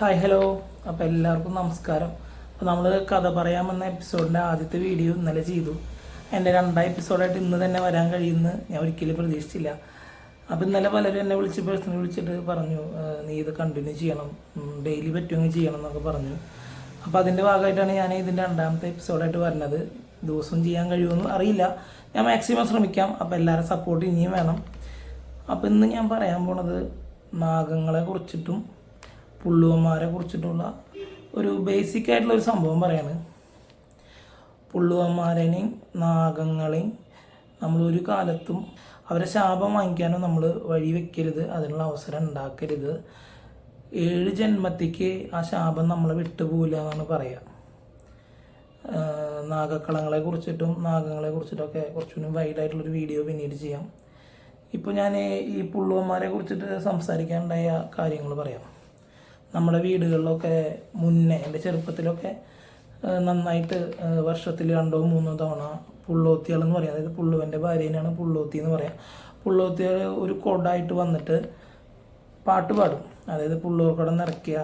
Hi hello അപ്പോൾ എല്ലാവർക്കും നമസ്കാരം. അപ്പോൾ നമ്മൾ കഥ പറയാമെന്ന എപ്പിസോഡിന്റെ ആദ്യത്തെ വീഡിയോ ഇന്നലെ ചെയ്തു. എന്റെ രണ്ടാം എപ്പിസോഡായിട്ട് ഇന്ന് തന്നെ വരാൻ കഴിയുമെന്ന് ഞാൻ ഒരിക്കലും പ്രതീക്ഷിച്ചില്ല. അപ്പോൾ ഇന്നലെ പലരും എന്നെ വിളിച്ച് പേഴ്സണലി വിളിച്ചിട്ട് പറഞ്ഞു "ഏഹ്, നീ ഇത് കണ്ടിന്യൂ ചെയ്യണം. ഡെയിലി പറ്റുമെങ്കിൽ ചെയ്യണം എന്നൊക്കെ പറഞ്ഞു. അപ്പോൾ അതിന്റെ ഭാഗമായിട്ടാണ് ഞാൻ ഇതിന്റെ രണ്ടാമത്തെ എപ്പിസോഡായിട്ട് വരുന്നത്. ദിവസവും ചെയ്യാൻ കഴിയുമെന്ന് അറിയില്ല. ഞാൻ മാക്സിമം ശ്രമിക്കാം. അപ്പോൾ എല്ലാവരും സപ്പോർട്ട് ഇനിയും വേണം. അപ്പോൾ ഇന്ന് ഞാൻ പറയാൻ പോണത് നാഗങ്ങളെ കുറിച്ചിട്ടും പുള്ളുവന്മാരെ കുറിച്ചിട്ടുള്ള ഒരു ബേസിക് ആയിട്ടുള്ള ഒരു സംഭവം പറയാണ്. പുള്ളുവന്മാരെയും നാഗങ്ങളെയും നമ്മൾ ഒരു കാലത്തും അവരെ ശാപം വാങ്ങിക്കാനോ നമ്മൾ വഴി വെക്കരുത് അതിനുള്ള അവസരം ഉണ്ടാക്കരുത്. ഏഴ് ജന്മത്തേക്ക് ആ ശാപം നമ്മളെ വിട്ടുപോകില്ല എന്നാണ് പറയുക നാഗക്കളങ്ങളെ കുറിച്ചിട്ടും നാഗങ്ങളെ കുറിച്ചിട്ടൊക്കെ കുറച്ചുകൂടി വൈഡായിട്ടുള്ളൊരു വീഡിയോ പിന്നീട് ചെയ്യാം. ഇപ്പോൾ ഞാൻ ഈ പുള്ളുവന്മാരെ കുറിച്ചിട്ട് സംസാരിക്കാനുണ്ടായ കാര്യങ്ങൾ പറയാം. നമ്മുടെ വീടുകളിലൊക്കെ മുന്നേ എന്റെ ചെറുപ്പത്തിലൊക്കെ നന്നായിട്ട് വർഷത്തിൽ രണ്ടോ മൂന്നോ തവണ പുള്ളോത്തികൾ എന്ന് പറയും. അതായത് പുള്ളുവന്റെ ഭാര്യേനെയാണ് പുള്ളോത്തി എന്ന് പറയാം. പുള്ളോത്തികൾ ഒരു കൊടായിട്ട് വന്നിട്ട് പാട്ട് പാടും. അതായത് പുള്ളൂർക്കടം നിറയ്ക്കുക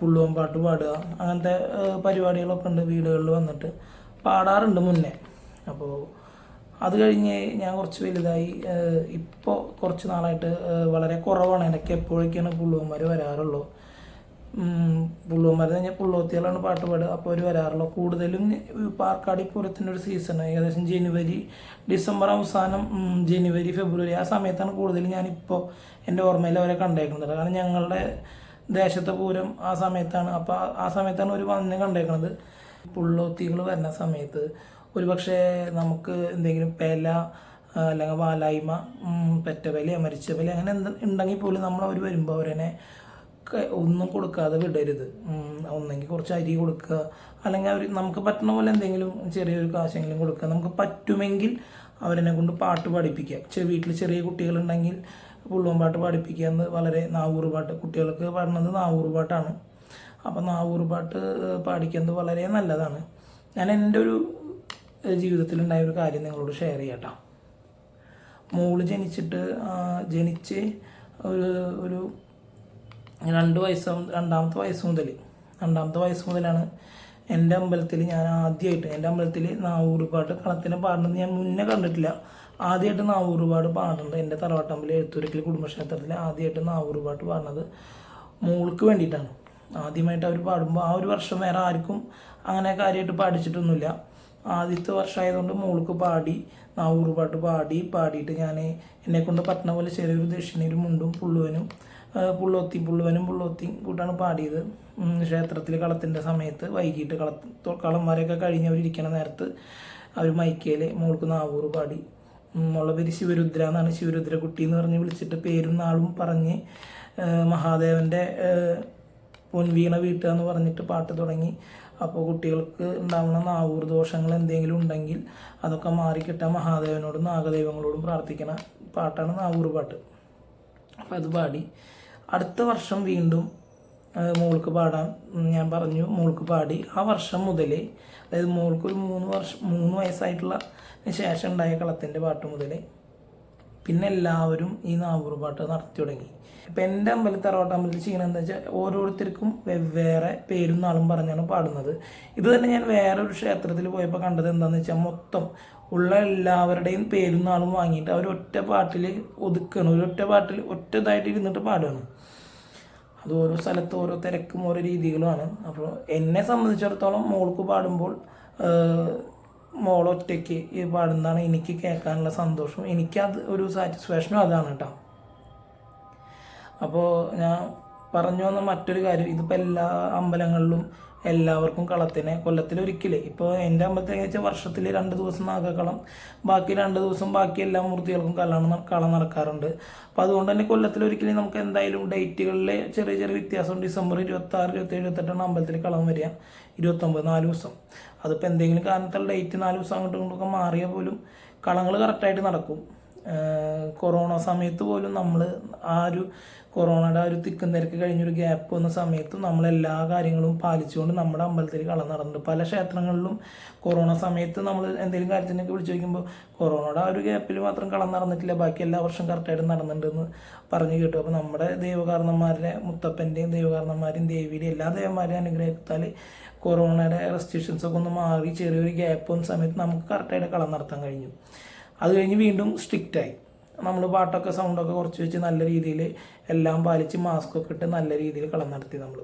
പുള്ളുവൻ പാട്ട് പാടുക അങ്ങനത്തെ പരിപാടികളൊക്കെ ഉണ്ട് വീടുകളിൽ വന്നിട്ട് പാടാറുണ്ട് മുന്നേ. അപ്പോൾ അത് കഴിഞ്ഞ് ഞാൻ കുറച്ച് വലുതായി ഇപ്പോൾ കുറച്ച് നാളായിട്ട് വളരെ കുറവാണ്. എനിക്ക് എപ്പോഴൊക്കെയാണ് പുള്ളുവന്മാർ വരാറുള്ളൂ. പുള്ളുവന്മാർ കഴിഞ്ഞാൽ പുള്ളോത്തികളാണ് പാട്ട് പാടുക. അപ്പോൾ അവർ വരാറുള്ളൂ. കൂടുതലും പാർക്കാടി പൂരത്തിന്റെ ഒരു സീസൺ ഏകദേശം ജനുവരി ഡിസംബർ അവസാനം ജനുവരി ഫെബ്രുവരി ആ സമയത്താണ് കൂടുതലും ഞാനിപ്പോൾ എന്റെ ഓർമ്മയിൽ അവരെ കണ്ടേക്കുന്നത്. കാരണം ഞങ്ങളുടെ ദേശത്തെ പൂരം ആ സമയത്താണ്. അപ്പോൾ ആ- സമയത്താണ് ഒരു വന്ന് കണ്ടേക്കുന്നത് പുള്ളോത്തികൾ വരുന്ന സമയത്ത് ഒരു പക്ഷേ നമുക്ക് എന്തെങ്കിലും പേല അല്ലെങ്കിൽ വാലായ്മ പെറ്റവലി പെറ്റവലയോ മരിച്ച വില അങ്ങനെ എന്ത് ഉണ്ടെങ്കിൽ പോലും നമ്മൾ അവർ വരുമ്പോൾ അവരെന്നെ ഒന്നും കൊടുക്കാതെ വിടരുത്. ഒന്നെങ്കിൽ കുറച്ച് അരി കൊടുക്കുക. അല്ലെങ്കിൽ അവർ നമുക്ക് പറ്റുന്ന പോലെ എന്തെങ്കിലും ചെറിയൊരു കാശെങ്കിലും കൊടുക്കുക. നമുക്ക് പറ്റുമെങ്കിൽ അവരെന്നെ കൊണ്ട് പാട്ട് പാടിപ്പിക്കുക ചെ- വീട്ടിൽ ചെറിയ കുട്ടികളുണ്ടെങ്കിൽ പുള്ളുവൻ പാട്ട് പാടിപ്പിക്കുക എന്ന് വളരെ നാവൂറ് പാട്ട്. കുട്ടികൾക്ക് പാടുന്നത് നാവൂറ് പാട്ടാണ്. അപ്പം നാവൂറ് പാട്ട് പാടിക്കുന്നത് വളരെ നല്ലതാണ്. ഞാൻ എന്റെ ഒരു ജീവിതത്തിലുണ്ടായ ഒരു കാര്യം നിങ്ങളോട് ഷെയർ ചെയ്യാട്ടോ. മോൾ ജനിച്ചിട്ട് ജനിച്ച് ഒരു ഒരു രണ്ട് വയസ്സ് രണ്ടാമത്തെ വയസ്സ് മുതൽ രണ്ടാമത്തെ വയസ്സ് മുതലാണ് എന്റെ അമ്പലത്തിൽ ഞാൻ ആദ്യമായിട്ട് എന്റെ അമ്പലത്തിൽ നാവൂറ് പാട്ട് കളത്തിനെ പാടുന്നത് ഞാൻ മുന്നേ കണ്ടിട്ടില്ല. ആദ്യമായിട്ട് നാവൂർപാട് പാടുന്നുണ്ട് എന്റെ തറവാട്ടമ്പലം എഴുത്തൂരക്കിൽ കുടുംബക്ഷേത്രത്തിൽ ആദ്യമായിട്ട് നാവൂർപാട്ട് പാടുന്നത് മോൾക്ക് വേണ്ടിയിട്ടാണ്. ആദ്യമായിട്ട് അവർ പാടുമ്പോൾ ആ ഒരു വർഷം വേറെ ആർക്കും അങ്ങനെ കാര്യമായിട്ട് പാടിച്ചിട്ടൊന്നുമില്ല ആദ്യത്തെ വർഷമായതുകൊണ്ട് മോൾക്ക് പാടി നാവൂറ് പാട്ട് പാടി പാടിയിട്ട് ഞാൻ എന്നെക്കൊണ്ട് പറ്റുന്ന പോലെ ചെറിയൊരു ദക്ഷിണയൊരു മുണ്ടും പുള്ളുവനും പുള്ളോത്തി പുള്ളുവനും പുള്ളോത്തിയും കൂട്ടാണ് പാടിയത്. ക്ഷേത്രത്തിൽ കളത്തിന്റെ സമയത്ത് വൈകിട്ട് കള കളന്മാരെയൊക്കെ കഴിഞ്ഞ് അവരിയ്ക്കണ നേരത്ത് അവർ മൈക്കയിൽ മോൾക്ക് നാവൂർ പാടി. മോളുടെ പേര് ശിവരുദ്ര എന്നാണ്. ശിവരുദ്ര കുട്ടി എന്ന് പറഞ്ഞ് വിളിച്ചിട്ട് പേരും നാളും പറഞ്ഞ് മഹാദേവന്റെ പൊൻവീണ വീട്ടുക എന്ന് പറഞ്ഞിട്ട് പാട്ട് തുടങ്ങി. അപ്പോൾ കുട്ടികൾക്ക് ഉണ്ടാവുന്ന നാവൂർ ദോഷങ്ങൾ എന്തെങ്കിലും ഉണ്ടെങ്കിൽ അതൊക്കെ മാറിക്കിട്ടാൻ മഹാദേവനോടും നാഗദൈവങ്ങളോടും പ്രാർത്ഥിക്കണ പാട്ടാണ് നാവൂർ പാട്ട്. അപ്പോൾ അത് പാടി. അടുത്ത വർഷം വീണ്ടും മോൾക്ക് പാടാൻ ഞാൻ പറഞ്ഞു. മോൾക്ക് പാടി. ആ വർഷം മുതൽ അതായത് മോൾക്ക് ഒരു മൂന്ന് വർഷം മൂന്ന് വയസ്സായിട്ടുള്ള ശേഷം ഉണ്ടായ കളത്തിന്റെ പാട്ട് മുതൽ പിന്നെ എല്ലാവരും ഈ നാവൂറ് പാട്ട് നടത്തി തുടങ്ങി. ഇപ്പം എന്റെ അമ്പലത്തിൽ തറവാട്ട് അമ്പലത്തിൽ ചെയ്യണത് എന്താ വെച്ചാൽ ഓരോരുത്തർക്കും വെവ്വേറെ പേരും നാളും പറഞ്ഞാണ് പാടുന്നത്. ഇത് തന്നെ ഞാൻ വേറെ ഒരു ക്ഷേത്രത്തിൽ പോയപ്പോൾ കണ്ടത് എന്താണെന്ന് വെച്ചാൽ മൊത്തം ഉള്ള എല്ലാവരുടെയും പേരും നാളും വാങ്ങിയിട്ട് അവർ ഒറ്റ പാട്ടിൽ ഒതുക്കുകയാണ് ഒരൊറ്റ പാട്ടിൽ ഒറ്റതായിട്ട് ഇരുന്നിട്ട് പാടുകയാണ് അത് ഓരോ സ്ഥലത്ത് ഓരോ തിരക്കും ഓരോ രീതികളുമാണ് അപ്പോൾ എന്നെ സംബന്ധിച്ചിടത്തോളം മോൾക്ക് പാടുമ്പോൾ മോൾ ഒറ്റയ്ക്ക് ഈ പാടുന്നതാണ് എനിക്ക് കേൾക്കാനുള്ള സന്തോഷം. എനിക്കത് ഒരു സാറ്റിസ്ഫാക്ഷനും അതാണ് കേട്ടോ. അപ്പോൾ ഞാൻ പറഞ്ഞു വന്ന മറ്റൊരു കാര്യം ഇതിപ്പോൾ എല്ലാ അമ്പലങ്ങളിലും എല്ലാവർക്കും കളത്തിനെ കൊല്ലത്തിൽ ഒരിക്കലേ ഇപ്പോൾ എന്റെ അമ്പലത്തിൽ വെച്ചാൽ വർഷത്തിൽ രണ്ട് ദിവസം നാഗക്കളം ബാക്കി രണ്ട് ദിവസം ബാക്കി എല്ലാ മൂർത്തികൾക്കും ന- കളം നടക്കാറുണ്ട്. അപ്പോൾ അതുകൊണ്ട് തന്നെ കൊല്ലത്തിൽ ഒരിക്കലും നമുക്ക് എന്തായാലും ഡേറ്റുകളിലെ ചെറിയ ചെറിയ വ്യത്യാസം ഡിസംബർ ഇരുപത്തി ആറ് ഇരുപത്തേഴ് ഇരുപത്തെട്ടാണ് അമ്പലത്തിൽ കളം വരിക. ഇരുപത്തൊമ്പത് നാല് ദിവസം. അതിപ്പോൾ എന്തെങ്കിലും കാരണത്താൽ ഡേറ്റ് നാല് ദിവസം അങ്ങോട്ടും ഇങ്ങോട്ടൊക്കെ മാറിയാൽ പോലും കളങ്ങൾ കറക്റ്റായിട്ട് നടക്കും. കൊറോണ സമയത്ത് പോലും നമ്മൾ ആ ഒരു കൊറോണയുടെ ആ ഒരു തിക്കും തിരക്ക് കഴിഞ്ഞൊരു ഗ്യാപ്പ് വന്ന സമയത്തും നമ്മൾ എല്ലാ കാര്യങ്ങളും പാലിച്ചുകൊണ്ട് നമ്മുടെ അമ്പലത്തിൽ കള നടന്നിട്ടുണ്ട്. പല ക്ഷേത്രങ്ങളിലും കൊറോണ സമയത്ത് നമ്മൾ എന്തെങ്കിലും കാര്യത്തിനൊക്കെ വിളിച്ചു ചോദിക്കുമ്പോൾ കൊറോണയുടെ ആ ഒരു ഗ്യാപ്പിൽ മാത്രം കളം നടന്നിട്ടില്ല ബാക്കി എല്ലാ വർഷവും കറക്റ്റായിട്ട് നടന്നിട്ടുണ്ടെന്ന് പറഞ്ഞു കേട്ടു. അപ്പോൾ നമ്മുടെ ദൈവകാരണന്മാരുടെ മുത്തപ്പന്റെയും ദൈവകാരണന്മാരെയും ദേവിയുടെയും എല്ലാ ദേവന്മാരെയും അനുഗ്രഹത്താൽ കൊറോണയുടെ റെസ്ട്രിക്ഷൻസൊക്കെ ഒന്ന് മാറി ചെറിയൊരു ഗ്യാപ്പ് വന്ന സമയത്ത് നമുക്ക് കറക്റ്റായിട്ട് കളം നടത്താൻ കഴിഞ്ഞു. അത് കഴിഞ്ഞ് വീണ്ടും സ്ട്രിക്റ്റായി. നമ്മൾ പാട്ടൊക്കെ സൗണ്ടൊക്കെ കുറച്ച് വെച്ച് നല്ല രീതിയിൽ എല്ലാം പാലിച്ച് മാസ്കൊക്കെ ഇട്ട് നല്ല രീതിയിൽ കളം നടത്തി നമ്മൾ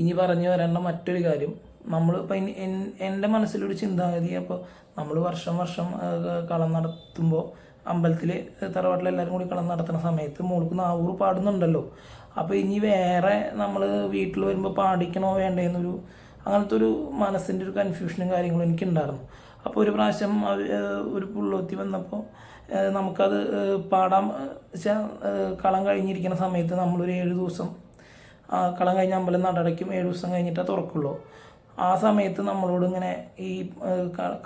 ഇനി പറഞ്ഞു വരേണ്ട മറ്റൊരു കാര്യം നമ്മൾ ഇപ്പം എന്റെ മനസ്സിലൊരു ചിന്താഗതി അപ്പോൾ നമ്മൾ വർഷം വർഷം കളം നടത്തുമ്പോൾ അമ്പലത്തിൽ തറവാട്ടിൽ എല്ലാവരും കൂടി കളം നടത്തുന്ന സമയത്ത് മോൾക്ക് നാവൂർ പാടുന്നുണ്ടല്ലോ. അപ്പോൾ ഇനി വേറെ നമ്മൾ വീട്ടിൽ വരുമ്പോൾ പാടിക്കണോ വേണ്ടേ എന്നൊരു അങ്ങനത്തെ ഒരു മനസ്സിന്റെ ഒരു കൺഫ്യൂഷനും കാര്യങ്ങളും എനിക്കുണ്ടായിരുന്നു. അപ്പോൾ ഒരു പ്രാവശ്യം ഒരു പുള്ളൊത്തി വന്നപ്പോൾ നമുക്കത് പാടാം വെച്ചാൽ കളം കഴിഞ്ഞിരിക്കുന്ന സമയത്ത് നമ്മളൊരു ഏഴ് ദിവസം കളം കഴിഞ്ഞ അമ്പലം നടടയ്ക്കും ഏഴ് ദിവസം കഴിഞ്ഞിട്ടേ തുറക്കുള്ളൂ. ആ സമയത്ത് നമ്മളോട് ഇങ്ങനെ ഈ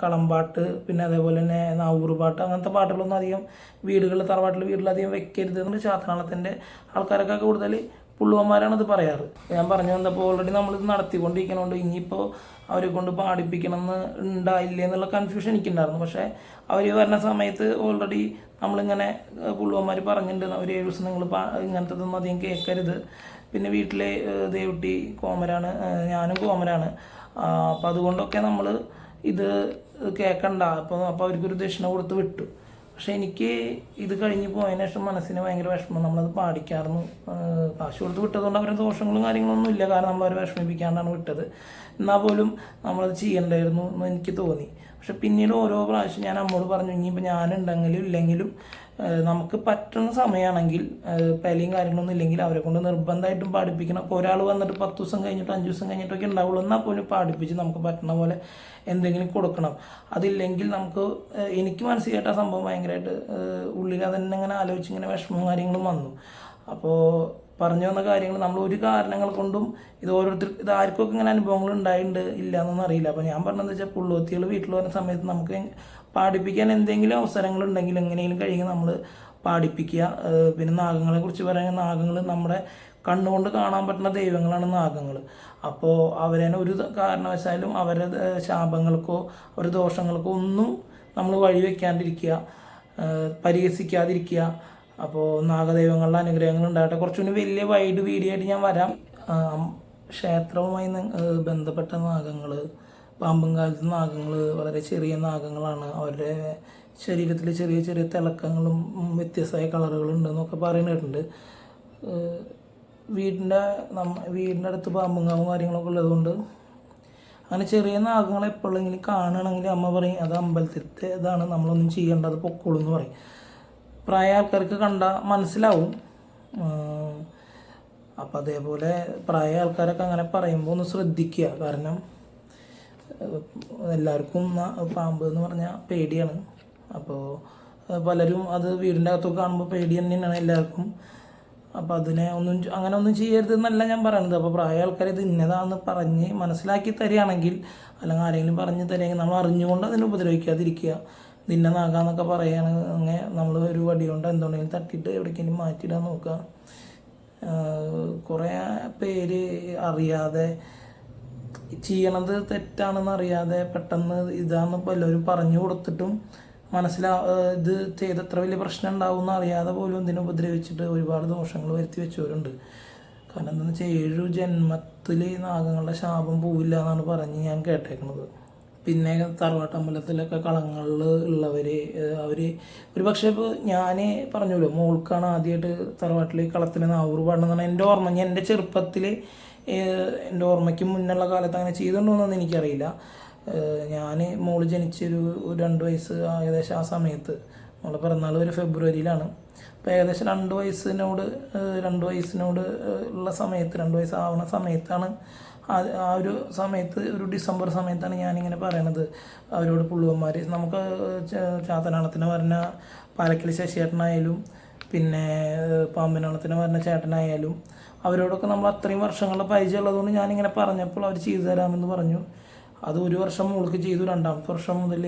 കളമ്പാട്ട് പിന്നെ അതേപോലെ തന്നെ നാവൂറ് പാട്ട് അങ്ങനത്തെ പാട്ടുകളൊന്നും അധികം വീടുകളിൽ തറവാട്ടിൽ വീട്ടിലധികം വെക്കരുത് എന്ന് ചാത്തനാളത്തിന്റെ ആൾക്കാരൊക്കെ കൂടുതൽ പുള്ളുവന്മാരാണ് ഇത് പറയാറ്. ഞാൻ പറഞ്ഞു വന്നപ്പോൾ ഓൾറെഡി നമ്മളിത് നടത്തിക്കൊണ്ടിരിക്കണോണ്ട് ഇനിയിപ്പോൾ അവരെ കൊണ്ട് പാടിപ്പിക്കണം എന്ന് ഉണ്ടായില്ല എന്നുള്ള കൺഫ്യൂഷൻ എനിക്കുണ്ടായിരുന്നു. പക്ഷേ അവർ വരുന്ന സമയത്ത് ഓൾറെഡി നമ്മളിങ്ങനെ പുള്ളുവന്മാർ പറഞ്ഞിട്ടുണ്ട് അവർ ഏഴ് ദിവസം നിങ്ങൾ ഇങ്ങനത്തെ ഇങ്ങനത്തതൊന്നും അധികം കേൾക്കരുത് പിന്നെ വീട്ടിലെ ദേവുട്ടി കോമരാണ് ഞാനും കോമരാണ്. അപ്പോൾ അതുകൊണ്ടൊക്കെ നമ്മൾ ഇത് കേൾക്കണ്ട അപ്പോൾ അപ്പോൾ അവർക്കൊരു ദക്ഷിണ കൊടുത്ത് വിട്ടു. പക്ഷെ എനിക്ക് ഇത് കഴിഞ്ഞ് പോയതിനു ശേഷം മനസ്സിന് ഭയങ്കര വിഷമം. നമ്മളത് പാടിക്കാറുന്നു ഏഹ് കാശ് കൊടുത്ത് വിട്ടതുകൊണ്ട് അവരുടെ ദോഷങ്ങളും കാര്യങ്ങളൊന്നും ഇല്ല. കാരണം നമ്മൾ അവരെ വിഷമിപ്പിക്കാണ്ടാണ് വിട്ടത്. എന്നാൽ പോലും നമ്മളത് ചെയ്യണ്ടായിരുന്നു എന്ന് എനിക്ക് തോന്നി. പക്ഷെ പിന്നീട് ഓരോ പ്രാവശ്യം ഞാൻ അമ്മോട് പറഞ്ഞു ഇനിയിപ്പോൾ ഞാനുണ്ടെങ്കിലും ഇല്ലെങ്കിലും നമുക്ക് പറ്റുന്ന സമയമാണെങ്കിൽ പലയും കാര്യങ്ങളൊന്നും ഇല്ലെങ്കിൽ അവരെ കൊണ്ട് നിർബന്ധമായിട്ടും പാടിപ്പിക്കണം. അപ്പോൾ ഒരാൾ വന്നിട്ട് പത്ത് ദിവസം കഴിഞ്ഞിട്ട് അഞ്ച് ദിവസം കഴിഞ്ഞിട്ടൊക്കെ ഉണ്ടാവുള്ളൂ. എന്നാൽ പോലും പാടിപ്പിച്ച് നമുക്ക് പറ്റുന്ന പോലെ എന്തെങ്കിലും കൊടുക്കണം. അതില്ലെങ്കിൽ നമുക്ക് എനിക്ക് മനസ്സിലായിട്ട് ആ സംഭവം ഭയങ്കരമായിട്ട് ഉള്ളിൽ അതന്നെ ഇങ്ങനെ ആലോചിച്ച് ഇങ്ങനെ വിഷമവും കാര്യങ്ങളും വന്നു. അപ്പോൾ പറഞ്ഞു വന്ന കാര്യങ്ങൾ നമ്മൾ ഒരു കാരണങ്ങൾ കൊണ്ടും ഇത് ഓരോരുത്തർ ഇത് ആർക്കൊക്കെ ഇങ്ങനെ അനുഭവങ്ങൾ ഉണ്ടായിട്ടുണ്ട് ഇല്ല എന്നൊന്നും അറിയില്ല. അപ്പോൾ ഞാൻ പറഞ്ഞതെന്ന് വെച്ചാൽ പുള്ളോത്തികൾ വീട്ടിൽ വരുന്ന സമയത്ത് നമുക്ക് പാടിപ്പിക്കാൻ എന്തെങ്കിലും അവസരങ്ങൾ ഉണ്ടെങ്കിൽ എങ്ങനെയെങ്കിലും കഴിയുമെങ്കിൽ നമ്മൾ പാടിപ്പിക്കുക. പിന്നെ നാഗങ്ങളെ കുറിച്ച് പറയുന്ന നാഗങ്ങൾ നമ്മുടെ കണ്ണുകൊണ്ട് കാണാൻ പറ്റുന്ന ദൈവങ്ങളാണ് നാഗങ്ങൾ അപ്പോൾ അവരെ ഒരു കാരണവശാലും അവരെ ശാപങ്ങൾക്കോ അവരുടെ ദോഷങ്ങൾക്കോ ഒന്നും നമ്മൾ വഴിവെക്കാണ്ടിരിക്കുക പരിഹസിക്കാതിരിക്കുക. അപ്പോൾ നാഗദൈവങ്ങളുടെ അനുഗ്രഹങ്ങൾ ഉണ്ടാകട്ടെ കുറച്ചുകൂടി വലിയ വൈഡ് വീഡിയോ ആയിട്ട് ഞാൻ വരാം. ക്ഷേത്രവുമായി ബന്ധപ്പെട്ട നാഗങ്ങൾ പാമ്പും കാലത്ത് നാഗങ്ങൾ വളരെ ചെറിയ നാഗങ്ങളാണ്. അവരുടെ ശരീരത്തിൽ ചെറിയ ചെറിയ തിളക്കങ്ങളും വ്യത്യസ്തമായ കളറുകളും എന്നൊക്കെ പറയുന്നിട്ടുണ്ട്. ഏഹ് വീടിന്റെ നമ്മ വീടിന്റെ അടുത്ത് പാമ്പുങ്കാവും കാര്യങ്ങളൊക്കെ ഉള്ളതുകൊണ്ട് അങ്ങനെ ചെറിയ നാഗങ്ങളെ എപ്പോഴെങ്കിലും കാണുകയാണെങ്കിൽ അമ്മ പറയും അത് അമ്പലത്തിലത്തെ ഇതാണ് നമ്മളൊന്നും ചെയ്യേണ്ടത് പൊക്കോളൂ എന്ന് പറയും. പ്രായ ആൾക്കാർക്ക് കണ്ട മനസ്സിലാവും. അപ്പം അതേപോലെ പ്രായ ആൾക്കാരൊക്കെ അങ്ങനെ പറയുമ്പോൾ ഒന്ന് ശ്രദ്ധിക്കുക. കാരണം എല്ലാവർക്കും പാമ്പ് എന്ന് പറഞ്ഞാൽ പേടിയാണ്. അപ്പോൾ പലരും അത് വീടിന്റെ അകത്തൊക്കെ കാണുമ്പോൾ പേടി തന്നെയാണ് എല്ലാവർക്കും. അപ്പോൾ അതിനെ ഒന്നും അങ്ങനെ ഒന്നും ചെയ്യരുത് എന്നല്ല ഞാൻ പറയുന്നത് അപ്പോൾ പ്രായ ആൾക്കാർ ഇത് ഇന്നതാണെന്ന് പറഞ്ഞ് മനസ്സിലാക്കി തരികയാണെങ്കിൽ അല്ലെങ്കിൽ ആരെങ്കിലും പറഞ്ഞ് തരികയാണെങ്കിൽ നമ്മൾ അറിഞ്ഞുകൊണ്ട് അതിനെ ഉപദ്രവിക്കാതിരിക്കുക. നിന്നെ നാകാന്നൊക്കെ പറയുകയാണെങ്കിൽ നമ്മൾ ഒരു വടി കൊണ്ട് എന്തുണ്ടെങ്കിലും തട്ടിയിട്ട് എവിടേക്കെങ്കിലും മാറ്റിയിടാൻ നോക്കുക. കുറേ പേര് അറിയാതെ ചെയ്യണത് തെറ്റാണെന്ന് അറിയാതെ പെട്ടെന്ന് ഇതാണെന്ന് പലരും പറഞ്ഞു കൊടുത്തിട്ടും മനസ്സിലാ ഇത് ചെയ്ത് എത്ര വലിയ പ്രശ്നം ഉണ്ടാവും അറിയാതെ പോലും ഇതിനെ ഉപദ്രവിച്ചിട്ട് ഒരുപാട് ദോഷങ്ങൾ വരുത്തി വെച്ചവരുണ്ട്. കാരണം എന്താണെന്ന് വെച്ചാൽ ഏഴു ജന്മത്തിൽ നാഗങ്ങളുടെ ശാപം പോവില്ല എന്നാണ് പറഞ്ഞ് ഞാൻ കേട്ടേക്കണത്. പിന്നെ തറവാട്ടമ്പലത്തിലൊക്കെ കളങ്ങളിൽ ഉള്ളവർ അവർ ഒരു പക്ഷേ ഇപ്പോൾ ഞാൻ പറഞ്ഞല്ലോ മോൾക്കാണ് ആദ്യമായിട്ട് തറവാട്ടിൽ കളത്തിന് നാവൂർ പാടുന്നതാണ് എന്റെ ഓർമ്മ. ഞാൻ എന്റെ ചെറുപ്പത്തിൽ എന്റെ ഓർമ്മയ്ക്ക് മുന്നുള്ള കാലത്ത് അങ്ങനെ ചെയ്തിട്ടുണ്ടോയെന്നൊന്നും എനിക്കറിയില്ല. ഞാൻ മോൾ ജനിച്ചൊരു രണ്ട് വയസ്സ് ഏകദേശം ആ സമയത്ത്. മോളെ പിറന്നാൾ ഒരു ഫെബ്രുവരിയിലാണ്. ഏകദേശം രണ്ട് വയസ്സിനോട് രണ്ട് വയസ്സിനോട് ഉള്ള സമയത്ത് രണ്ട് വയസ്സാവുന്ന സമയത്താണ് ആ ഒരു സമയത്ത് ഒരു ഡിസംബർ സമയത്താണ് ഞാനിങ്ങനെ പറയണത്. അവരോട് പുള്ളുവന്മാർ നമുക്ക് ചാത്തനാളത്തിന് പറഞ്ഞ പാലക്കൽ ശശിയേട്ടനായാലും പിന്നെ പാമ്പനാളത്തിന് പറഞ്ഞ ചേട്ടനായാലും അവരോടൊക്കെ നമ്മൾ അത്രയും വർഷങ്ങളുടെ പരിചയം ഉള്ളതുകൊണ്ട് ഞാനിങ്ങനെ പറഞ്ഞപ്പോൾ അവർ ചെയ്തു തരാമെന്ന് പറഞ്ഞു. അത് ഒരു വർഷം മുകൾക്ക് ചെയ്തു. രണ്ടാമത്തെ വർഷം മുതൽ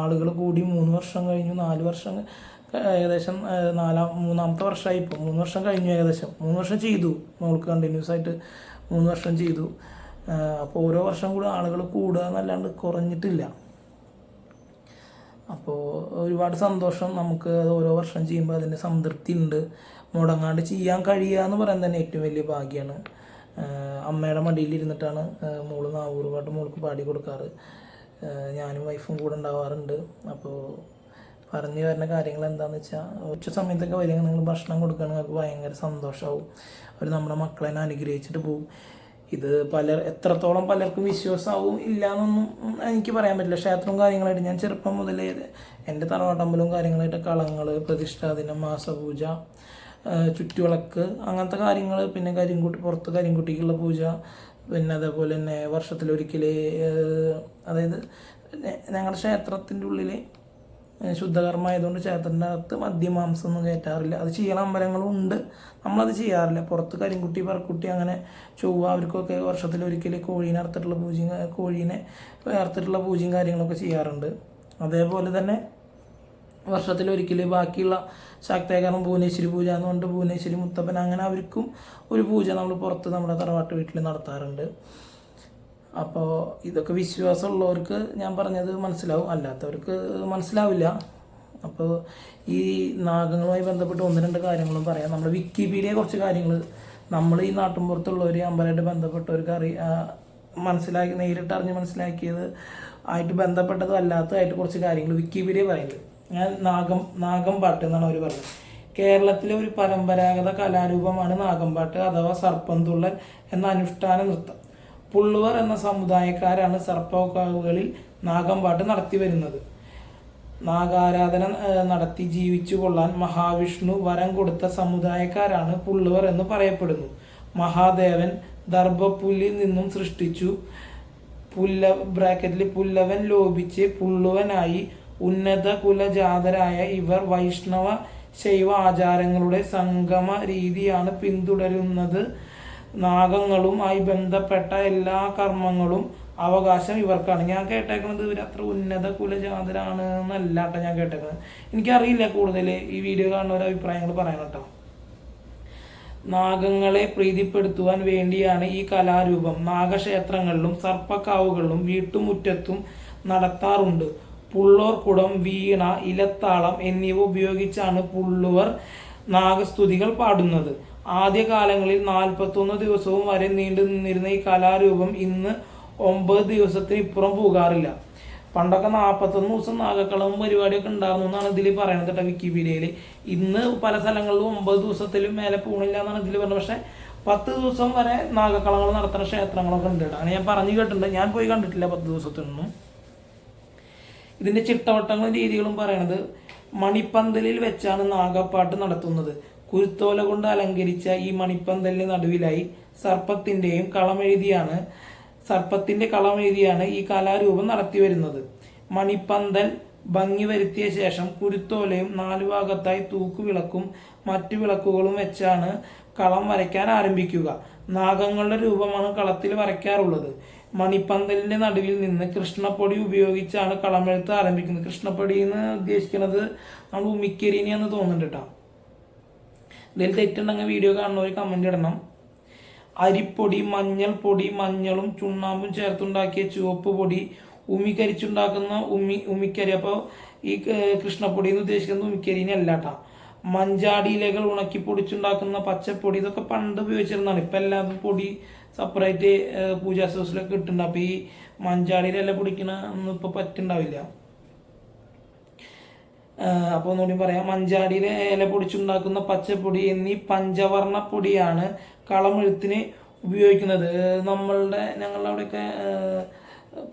ആളുകൾ കൂടി മൂന്ന് വർഷം കഴിഞ്ഞു നാല് വർഷം ഏകദേശം നാലാം മൂന്നാമത്തെ വർഷമായി ഇപ്പോൾ മൂന്ന് വർഷം കഴിഞ്ഞു ഏകദേശം. മൂന്ന് വർഷം ചെയ്തു. നമ്മൾക്ക് കണ്ടിന്യൂസ് ആയിട്ട് മൂന്ന് വർഷം ചെയ്തു. അപ്പോൾ ഓരോ വർഷം കൂടി ആളുകൾ കൂടുക എന്നല്ലാണ്ട് കുറഞ്ഞിട്ടില്ല. അപ്പോൾ ഒരുപാട് സന്തോഷം നമുക്ക് അത് ഓരോ വർഷം ചെയ്യുമ്പോൾ അതിന്റെ സംതൃപ്തി ഉണ്ട്. മുടങ്ങാണ്ട് ചെയ്യാൻ കഴിയുക എന്ന് പറയാൻ തന്നെ ഏറ്റവും വലിയ ഭാഗ്യമാണ് അമ്മയുടെ മടിയിലിരുന്നിട്ടാണ് മോൾ നാവൂറ് പാട്ട് മോൾക്ക് പാടി കൊടുക്കാറ്. ഞാനും വൈഫും കൂടെ ഉണ്ടാവാറുണ്ട്. അപ്പോൾ പറഞ്ഞു വരുന്ന കാര്യങ്ങൾ എന്താണെന്ന് വെച്ചാൽ ഉച്ച സമയത്തൊക്കെ വരികയാണ് നിങ്ങൾ ഭക്ഷണം കൊടുക്കുകയാണെങ്കിൽ അവർക്ക് ഭയങ്കര സന്തോഷമാവും അവർ നമ്മുടെ മക്കളെ അനുഗ്രഹിച്ചിട്ട് പോകും ഇത് പലർ എത്രത്തോളം പലർക്കും വിശ്വാസമാവും ഇല്ല എന്നൊന്നും എനിക്ക് പറയാൻ പറ്റില്ല. ക്ഷേത്രവും കാര്യങ്ങളായിട്ട് ഞാൻ ചെറുപ്പം മുതലേ എന്റെ തറവാട്ടമ്പലവും കാര്യങ്ങളായിട്ട് കളങ്ങൾ പ്രതിഷ്ഠാദിനം മാസപൂജ ചുറ്റുവിളക്ക് അങ്ങനത്തെ കാര്യങ്ങൾ പിന്നെ കരിങ്കുട്ടി പുറത്ത് കരിങ്കുട്ടിക്കുള്ള പൂജ പിന്നെ അതേപോലെ തന്നെ വർഷത്തിലൊരിക്കൽ അതായത് ഞങ്ങളുടെ ക്ഷേത്രത്തിന്റെ ഉള്ളിൽ ശുദ്ധകർമ്മ ആയതുകൊണ്ട് ക്ഷേത്രത്തിന്റെ അകത്ത് മദ്യമാംസം ഒന്നും കയറ്റാറില്ല. അത് ചെയ്യണ അമ്പലങ്ങളും ഉണ്ട്. നമ്മളത് ചെയ്യാറില്ല. പുറത്ത് കരിങ്കുട്ടി പറക്കുട്ടി അങ്ങനെ ചൊവ്വ അവർക്കൊക്കെ വർഷത്തിൽ ഒരിക്കൽ കോഴീനെ അറുത്തിട്ടുള്ള പൂജയും കോഴീനെ അറുത്തിട്ടുള്ള പൂജയും കാര്യങ്ങളൊക്കെ ചെയ്യാറുണ്ട്. അതേപോലെ തന്നെ വർഷത്തിൽ ഒരിക്കൽ ബാക്കിയുള്ള ശാക്തേകരണം ഭുവനേശ്വരി പൂജ എന്ന് പറഞ്ഞിട്ട് ഭുവനേശ്വരി മുത്തപ്പൻ അങ്ങനെ അവർക്കും ഒരു പൂജ നമ്മൾ പുറത്ത് നമ്മുടെ തറവാട്ട് വീട്ടിൽ നടത്താറുണ്ട്. അപ്പോൾ ഇതൊക്കെ വിശ്വാസമുള്ളവർക്ക് ഞാൻ പറഞ്ഞത് മനസ്സിലാവും. അല്ലാത്തവർക്ക് മനസ്സിലാവില്ല. അപ്പോൾ ഈ നാഗങ്ങളുമായി ബന്ധപ്പെട്ട് ഒന്ന് രണ്ട് കാര്യങ്ങളും പറയാം. നമ്മുടെ വിക്കിപീഡിയ കുറച്ച് കാര്യങ്ങൾ നമ്മൾ ഈ നാട്ടിൻപുറത്തുള്ളവർ അമ്പലമായിട്ട് ബന്ധപ്പെട്ടവർക്ക് അറിയ മനസ്സിലാക്കി നേരിട്ട് അറിഞ്ഞ് മനസ്സിലാക്കിയത് ആയിട്ട് ബന്ധപ്പെട്ടതും അല്ലാത്തതായിട്ട് കുറച്ച് കാര്യങ്ങൾ വിക്കിപീഡിയ പറയുന്നത് ഞാൻ നാഗം നാഗംപാട്ട് എന്നാണ് അവർ പറയുന്നത് കേരളത്തിലെ ഒരു പരമ്പരാഗത കലാരൂപമാണ് നാഗംപാട്ട് അഥവാ സർപ്പംതുള്ളൽ എന്ന അനുഷ്ഠാന നൃത്തം. പുള്ളുവർ എന്ന സമുദായക്കാരാണ് സർപ്പക്കാവുകളിൽ നാഗമ്പാട്ട് നടത്തി വരുന്നത് നാഗാരാധന നടത്തി ജീവിച്ചു കൊള്ളാൻ മഹാവിഷ്ണു വരം കൊടുത്ത സമുദായക്കാരാണ് പുള്ളുവർ എന്ന് പറയപ്പെടുന്നു. മഹാദേവൻ ദർഭപ്പുല്ലിൽ നിന്നും സൃഷ്ടിച്ചു. പുല്ല ബ്രാക്കറ്റിൽ പുല്ലവൻ ലോപിച്ച് പുള്ളുവനായി ഉന്നത കുലജാതരായ ഇവർ വൈഷ്ണവ ശൈവ ആചാരങ്ങളുടെ സംഗമ രീതിയാണ് പിന്തുടരുന്നത്. നാഗങ്ങളുമായി ബന്ധപ്പെട്ട എല്ലാ കർമ്മങ്ങളും അവകാശം ഇവർക്കാണ്. ഞാൻ കേട്ടേക്കുന്നത് ഇവർ അത്ര ഉന്നത കുലജാതരാണ് എന്നല്ല കേട്ടോ ഞാൻ കേട്ടേക്കുന്നത് എനിക്കറിയില്ല കൂടുതൽ ഈ വീഡിയോ കാണുന്നവരുടെ അഭിപ്രായങ്ങൾ പറയണം കേട്ടോ നാഗങ്ങളെ പ്രീതിപ്പെടുത്തുവാൻ വേണ്ടിയാണ് ഈ കലാരൂപം. നാഗക്ഷേത്രങ്ങളിലും സർപ്പക്കാവുകളിലും വീട്ടുമുറ്റത്തും നടത്താറുണ്ട്. പുള്ളോർ കുടം വീണ ഇലത്താളം എന്നിവ ഉപയോഗിച്ചാണ് പുള്ളുവർ നാഗസ്തുതികൾ പാടുന്നത്. ആദ്യകാലങ്ങളിൽ നാൽപ്പത്തൊന്ന് ദിവസവും വരെ നീണ്ടു നിന്നിരുന്ന ഈ കലാരൂപം ഇന്ന് ഒമ്പത് ദിവസത്തിന് ഇപ്പുറം പോകാറില്ല. പണ്ടൊക്കെ നാൽപ്പത്തൊന്ന് ദിവസം നാഗക്കളവും പരിപാടിയൊക്കെ ഉണ്ടായിരുന്നു എന്നാണ് ഇതിൽ പറയുന്നത് കേട്ടോ വിക്കിപീഡിയയിൽ ഇന്ന് പല സ്ഥലങ്ങളിലും ഒമ്പത് ദിവസത്തിലും മേലെ പോകണില്ല എന്നാണ് ഇതിൽ പറഞ്ഞത്. പക്ഷേ പത്ത് ദിവസം വരെ നാഗക്കളങ്ങൾ നടത്തുന്ന ക്ഷേത്രങ്ങളൊക്കെ ഉണ്ട് കേട്ടോ. അങ്ങനെ ഞാൻ പറഞ്ഞു കേട്ടിട്ടുണ്ട്. ഞാൻ പോയി കണ്ടിട്ടില്ല പത്ത് ദിവസത്തിനൊന്നും. ഇതിന്റെ ചിട്ടവട്ടങ്ങളും രീതികളും പറയണത് മണിപ്പന്തലിൽ വെച്ചാണ് നാഗപ്പാട്ട് നടത്തുന്നത്. കുരുത്തോല കൊണ്ട് അലങ്കരിച്ച ഈ മണിപ്പന്തലിന് നടുവിലായി സർപ്പത്തിന്റെയും കളമെഴുതിയാണ് സർപ്പത്തിന്റെ കളമെഴുതിയാണ് ഈ കലാരൂപം നടത്തിവരുന്നത്. മണിപ്പന്തൽ ഭംഗി വരുത്തിയ ശേഷം കുരുത്തോലയും നാലു ഭാഗത്തായി തൂക്കുവിളക്കും മറ്റു വിളക്കുകളും വെച്ചാണ് കളം വരയ്ക്കാൻ ആരംഭിക്കുക. നാഗങ്ങളുടെ രൂപമാണ് കളത്തിൽ വരയ്ക്കാറുള്ളത്. മണിപ്പന്തലിന്റെ നടുവിൽ നിന്ന് കൃഷ്ണപ്പൊടി ഉപയോഗിച്ചാണ് കളമെഴുത്ത് ആരംഭിക്കുന്നത്. കൃഷ്ണപ്പൊടി എന്ന് ഉദ്ദേശിക്കുന്നത് നമ്മൾ ഉമിക്കരിനെന്ന് തോന്നുന്നുണ്ട് കേട്ടോ. ഇതിൽ തെറ്റുണ്ടെങ്കിൽ വീഡിയോ കാണുന്നവർ കമന്റ് ഇടണം. അരിപ്പൊടി മഞ്ഞൾപ്പൊടി മഞ്ഞളും ചുണ്ണാമ്പും ചേർത്തുണ്ടാക്കിയ ചുവപ്പ് പൊടി ഉമി കരിച്ചുണ്ടാക്കുന്ന ഉമി ഉമിക്കരി. അപ്പോൾ ഈ കൃഷ്ണപ്പൊടി എന്ന് ഉദ്ദേശിക്കുന്നത് ഉമിക്കരിനെ അല്ല കേട്ടോ മഞ്ചാടി ഇലകൾ ഉണക്കി പൊടിച്ചുണ്ടാക്കുന്ന പച്ചപ്പൊടി ഇതൊക്കെ പണ്ട് ഉപയോഗിച്ചിരുന്നതാണ്. ഇപ്പം എല്ലാതും പൊടി സെപ്പറേറ്റ് പൂജാ സോസിലൊക്കെ കിട്ടുന്നുണ്ട് അപ്പോൾ ഈ മഞ്ചാടിയിലെല്ലാം പൊടിക്കണമെന്ന് ഇപ്പോൾ പറ്റുണ്ടാവില്ല. അപ്പോൾ ഒന്നുകൂടി പറയാം. മഞ്ചാടിയിലെ ഇല പൊടിച്ചുണ്ടാക്കുന്ന പച്ചപ്പൊടി എന്നീ പഞ്ചവർണ പൊടിയാണ് കളമെഴുത്തിന് ഉപയോഗിക്കുന്നത്. നമ്മളുടെ ഞങ്ങളുടെ അവിടെയൊക്കെ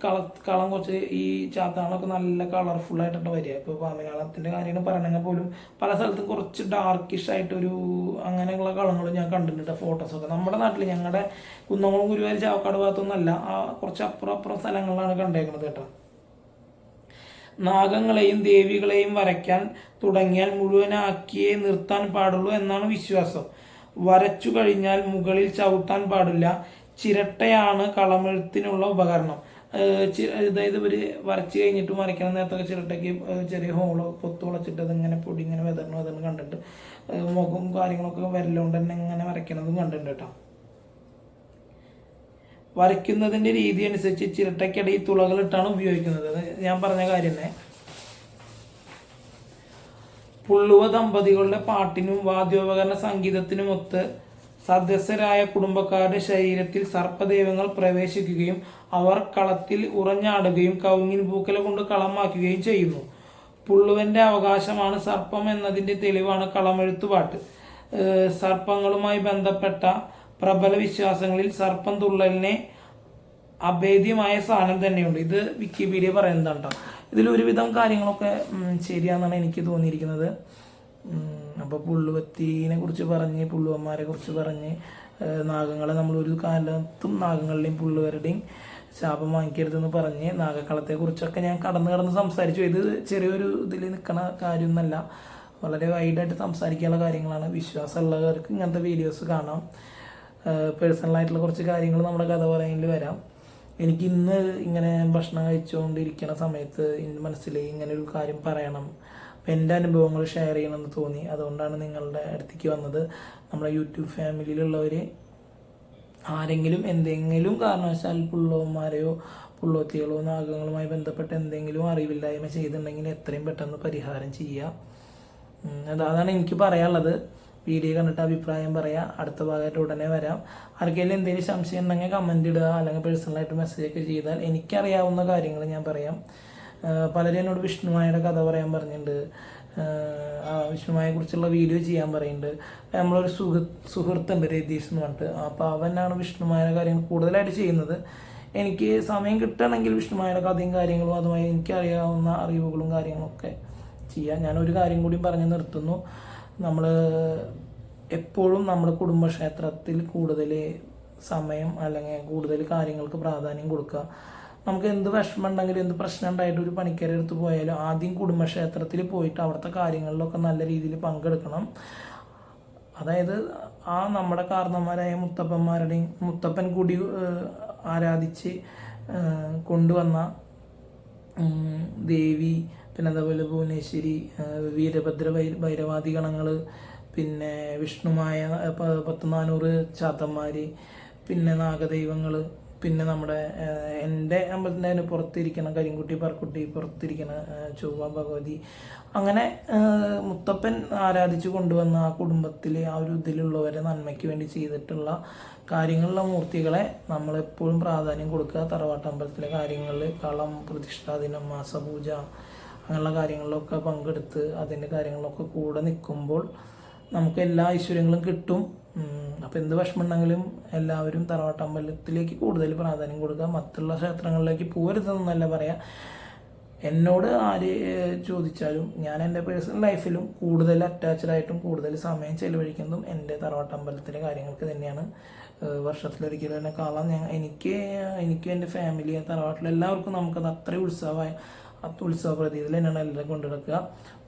കള കളം കുറച്ച് ഈ ചാത്താണൊക്കെ നല്ല കളർഫുൾ ആയിട്ടാണ് വരിക. ഇപ്പോൾ പാമ്പിനാളത്തിന്റെ കാര്യങ്ങൾ പറയണമെങ്കിൽ പോലും പല സ്ഥലത്തും കുറച്ച് ഡാർക്കിഷ് ആയിട്ടൊരു അങ്ങനെയുള്ള കളങ്ങൾ ഞാൻ കണ്ടിട്ടുണ്ട് ഫോട്ടോസൊക്കെ നമ്മുടെ നാട്ടിൽ ഞങ്ങളുടെ കുന്നംകുളം ഗുരുവായൂർ ചാവക്കാട് ഭാഗത്തൊന്നുമല്ല ആ കുറച്ച് അപ്പുറം അപ്പുറം സ്ഥലങ്ങളിലാണ് കണ്ടേക്കുന്നത് കേട്ടോ. നാഗങ്ങളെയും ദേവികളെയും വരയ്ക്കാൻ തുടങ്ങിയാൽ മുഴുവനാക്കിയേ നിർത്താൻ പാടുള്ളൂ എന്നാണ് വിശ്വാസം. വരച്ചു കഴിഞ്ഞാൽ മുകളിൽ ചവിട്ടാൻ പാടില്ല. ചിരട്ടയാണ് കളമെഴുത്തിനുള്ള ഉപകരണം. അതായത് ഇവർ വരച്ച് കഴിഞ്ഞിട്ട് മറിക്കണം. നേരത്തൊക്കെ ചിരട്ടയ്ക്ക് ചെറിയ ഹോളോ പൊത്ത് വളച്ചിട്ട് അതിങ്ങനെ പൊടി ഇങ്ങനെ വെതറണം അതെന്ന് കണ്ടിട്ട് മുഖവും കാര്യങ്ങളൊക്കെ വരലുകൊണ്ട് തന്നെ ഇങ്ങനെ വരയ്ക്കണതും കണ്ടിട്ടുണ്ട് കേട്ടോ. വരയ്ക്കുന്നതിന്റെ രീതി അനുസരിച്ച് ചിരട്ടയ്ക്കിടയിൽ തുളകളിട്ടാണ് ഉപയോഗിക്കുന്നത്. അത് ഞാൻ പറഞ്ഞ കാര്യം തന്നെ. പുള്ളുവ ദമ്പതികളുടെ പാട്ടിനും വാദ്യോപകരണ സംഗീതത്തിനുമൊത്ത് സദസ്യരായ കുടുംബക്കാരുടെ ശരീരത്തിൽ സർപ്പദൈവങ്ങൾ പ്രവേശിക്കുകയും അവർ കളത്തിൽ ഉറഞ്ഞാടുകയും കവുങ്ങിൻ പൂക്കല കൊണ്ട് കളമാക്കുകയും ചെയ്യുന്നു. പുള്ളുവന്റെ അവകാശമാണ് സർപ്പം എന്നതിന്റെ തെളിവാണ് കളമെഴുത്തുപാട്ട്. സർപ്പങ്ങളുമായി ബന്ധപ്പെട്ട പ്രബല വിശ്വാസങ്ങളിൽ സർപ്പം തുള്ളലിനെ അഭേദ്യമായ സാധനം തന്നെയുണ്ട്. ഇത് വിക്കിപീഡിയ പറയുന്നതാണ് കേട്ടോ. ഇതിൽ ഒരുവിധം കാര്യങ്ങളൊക്കെ ശരിയാണെന്നാണ് എനിക്ക് തോന്നിയിരിക്കുന്നത്. അപ്പോൾ പുള്ളുവത്തീനെ കുറിച്ച് പറഞ്ഞ് പുള്ളുവന്മാരെ കുറിച്ച് പറഞ്ഞ് നാഗങ്ങളെ നമ്മൾ ഒരു കാലത്തും നാഗങ്ങളുടെയും പുള്ളുവരുടെയും ശാപം വാങ്ങിക്കരുതെന്ന് പറഞ്ഞ് നാഗക്കളത്തെ കുറിച്ചൊക്കെ ഞാൻ കടന്ന് കടന്ന് സംസാരിച്ചു. ഇത് ചെറിയൊരു ഇതിൽ നിൽക്കണ കാര്യമൊന്നുമല്ല. വളരെ വൈഡായിട്ട് സംസാരിക്കാനുള്ള കാര്യങ്ങളാണ്. വിശ്വാസമുള്ളവർക്ക് ഇങ്ങനത്തെ വീഡിയോസ് കാണാം. പേഴ്സണലായിട്ടുള്ള കുറച്ച് കാര്യങ്ങൾ നമ്മുടെ കഥ പറയലിൽ വരാം. എനിക്ക് ഇന്ന് ഇങ്ങനെ ഭക്ഷണം കഴിച്ചുകൊണ്ടിരിക്കുന്ന സമയത്ത് എന്റെ മനസ്സിൽ ഇങ്ങനെ ഒരു കാര്യം പറയണം. അപ്പം എന്റെ അനുഭവങ്ങൾ ഷെയർ ചെയ്യണമെന്ന് തോന്നി. അതുകൊണ്ടാണ് നിങ്ങളുടെ അടുത്തേക്ക് വന്നത്. നമ്മുടെ യൂട്യൂബ് ഫാമിലിയിലുള്ളവർ ആരെങ്കിലും എന്തെങ്കിലും കാരണവശാൽ പുള്ളവന്മാരെയോ പുള്ളോത്തികളോ നാഗങ്ങളുമായി ബന്ധപ്പെട്ട് എന്തെങ്കിലും അറിവില്ലായ്മ ചെയ്തിട്ടുണ്ടെങ്കിൽ എത്രയും പെട്ടെന്ന് പരിഹാരം ചെയ്യുക. അതാണ് എനിക്ക് പറയാനുള്ളത്. വീഡിയോ കണ്ടിട്ട് അഭിപ്രായം പറയാം. അടുത്ത ഭാഗമായിട്ട് ഉടനെ വരാം. ആർക്കെങ്കിലും എന്തെങ്കിലും സംശയം ഉണ്ടെങ്കിൽ കമന്റ് ഇടുക അല്ലെങ്കിൽ പേഴ്സണലായിട്ട് മെസ്സേജ് ഒക്കെ ചെയ്താൽ എനിക്കറിയാവുന്ന കാര്യങ്ങൾ ഞാൻ പറയാം. പലരും എന്നോട് വിഷ്ണുമായുടെ കഥ പറയാൻ പറഞ്ഞിട്ടുണ്ട്. വിഷ്ണുമായെ കുറിച്ചുള്ള വീഡിയോ ചെയ്യാൻ പറയുന്നുണ്ട്. നമ്മളൊരു സുഹൃ സുഹൃത്തുണ്ട് രതീഷ് എന്ന് പറഞ്ഞിട്ട്. അപ്പോൾ അവനാണ് വിഷ്ണുമായുടെ കാര്യങ്ങൾ കൂടുതലായിട്ട് ചെയ്യുന്നത്. എനിക്ക് സമയം കിട്ടുകയാണെങ്കിൽ വിഷ്ണുമായുടെ കഥയും കാര്യങ്ങളും അതുമായി എനിക്കറിയാവുന്ന അറിവുകളും കാര്യങ്ങളൊക്കെ ചെയ്യാം. ഞാനൊരു കാര്യം കൂടി പറഞ്ഞു നിർത്തുന്നു. നമ്മൾ എപ്പോഴും നമ്മുടെ കുടുംബക്ഷേത്രത്തിൽ കൂടുതൽ സമയം അല്ലെങ്കിൽ കൂടുതൽ കാര്യങ്ങൾക്ക് പ്രാധാന്യം കൊടുക്കുക. നമുക്ക് എന്ത് വിഷമം ഉണ്ടെങ്കിലും എന്ത് പ്രശ്നം ഉണ്ടായിട്ട് ഒരു പണിക്കാരെ അടുത്ത് പോയാലും ആദ്യം കുടുംബക്ഷേത്രത്തിൽ പോയിട്ട് അവിടുത്തെ കാര്യങ്ങളിലൊക്കെ നല്ല രീതിയിൽ പങ്കെടുക്കണം. അതായത് ആ നമ്മുടെ കാരണന്മാരായ മുത്തപ്പന്മാരുടെയും മുത്തപ്പൻ കൂടി ആരാധിച്ച് കൊണ്ടുവന്ന ദേവി പിന്നെ അതേപോലെ ഭുവനേശ്വരി വീരഭദ്ര ഭൈരവാദി ഗണങ്ങൾ പിന്നെ വിഷ്ണുമായ പത്ത് നാനൂറ് ചാത്തന്മാർ പിന്നെ നാഗദൈവങ്ങൾ പിന്നെ നമ്മുടെ എന്റെ അമ്പലത്തിന്റെ അതിന് പുറത്തിരിക്കണം കരിങ്കുട്ടി പറക്കുട്ടി പുറത്തിരിക്കണ ചൊവ്വ ഭഗവതി അങ്ങനെ മുത്തപ്പൻ ആരാധിച്ചു കൊണ്ടുവന്ന ആ കുടുംബത്തിൽ ആ ഒരു ഇതിലുള്ളവരെ നന്മയ്ക്ക് വേണ്ടി ചെയ്തിട്ടുള്ള കാര്യങ്ങളുള്ള മൂർത്തികളെ നമ്മളെപ്പോഴും പ്രാധാന്യം കൊടുക്കുക. തറവാട്ടമ്പലത്തിലെ കാര്യങ്ങളിൽ കളം പ്രതിഷ്ഠാദിനം മാസപൂജ അങ്ങനെയുള്ള കാര്യങ്ങളിലൊക്കെ പങ്കെടുത്ത് അതിന്റെ കാര്യങ്ങളിലൊക്കെ കൂടെ നിൽക്കുമ്പോൾ നമുക്ക് എല്ലാ ഐശ്വര്യങ്ങളും കിട്ടും. അപ്പോൾ എന്ത് വിഷമമുണ്ടെങ്കിലും എല്ലാവരും തറവാട്ടമ്പലത്തിലേക്ക് കൂടുതൽ പ്രാധാന്യം കൊടുക്കുക. മറ്റുള്ള ക്ഷേത്രങ്ങളിലേക്ക് പോരുതെന്നല്ല പറയാം. എന്നോട് ആര് ചോദിച്ചാലും ഞാൻ എന്റെ പേഴ്സണൽ ലൈഫിലും കൂടുതൽ അറ്റാച്ച്ഡ് ആയിട്ടും കൂടുതൽ സമയം ചെലവഴിക്കുന്നതും എന്റെ തറവാട്ടമ്പലത്തിലെ കാര്യങ്ങൾക്ക് തന്നെയാണ്. വർഷത്തിലൊരിക്കലും തന്നെ കാണാം. ഞാൻ എനിക്ക് എനിക്കും എന്റെ ഫാമിലി തറവാട്ടിലെല്ലാവർക്കും നമുക്കത് അത്രയും ഉത്സവമായ അത് ഉത്സവ പ്രതീതിയിൽ തന്നെയാണ് എല്ലാവരും കൊണ്ടുനടക്കുക.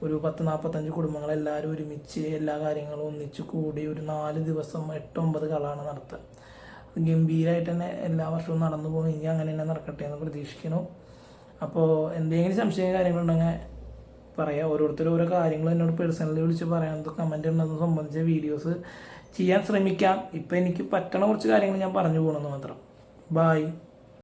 ഒരു പത്ത് നാൽപ്പത്തഞ്ച് കുടുംബങ്ങൾ എല്ലാവരും ഒരുമിച്ച് എല്ലാ കാര്യങ്ങളും ഒന്നിച്ച് കൂടി ഒരു നാല് ദിവസം എട്ട് ഒമ്പത് കളാണ് നടത്തുക. ഗംഭീരമായിട്ട് തന്നെ എല്ലാ വർഷവും നടന്നു പോകും. ഇനി അങ്ങനെ തന്നെ നടക്കട്ടെ എന്ന് പ്രതീക്ഷിക്കുന്നു. അപ്പോൾ എന്തെങ്കിലും സംശയം കാര്യങ്ങളുണ്ടെങ്കിൽ പറയാം. ഓരോരുത്തരും ഓരോ കാര്യങ്ങൾ എന്നോട് പേഴ്സണലി വിളിച്ച് പറയാനത് കമന്റ് ഉണ്ടെന്ന് സംബന്ധിച്ച വീഡിയോസ് ചെയ്യാൻ ശ്രമിക്കാം. ഇപ്പം എനിക്ക് പറ്റണ കുറച്ച് കാര്യങ്ങൾ ഞാൻ പറഞ്ഞു പോകണമെന്ന് മാത്രം. ബായ്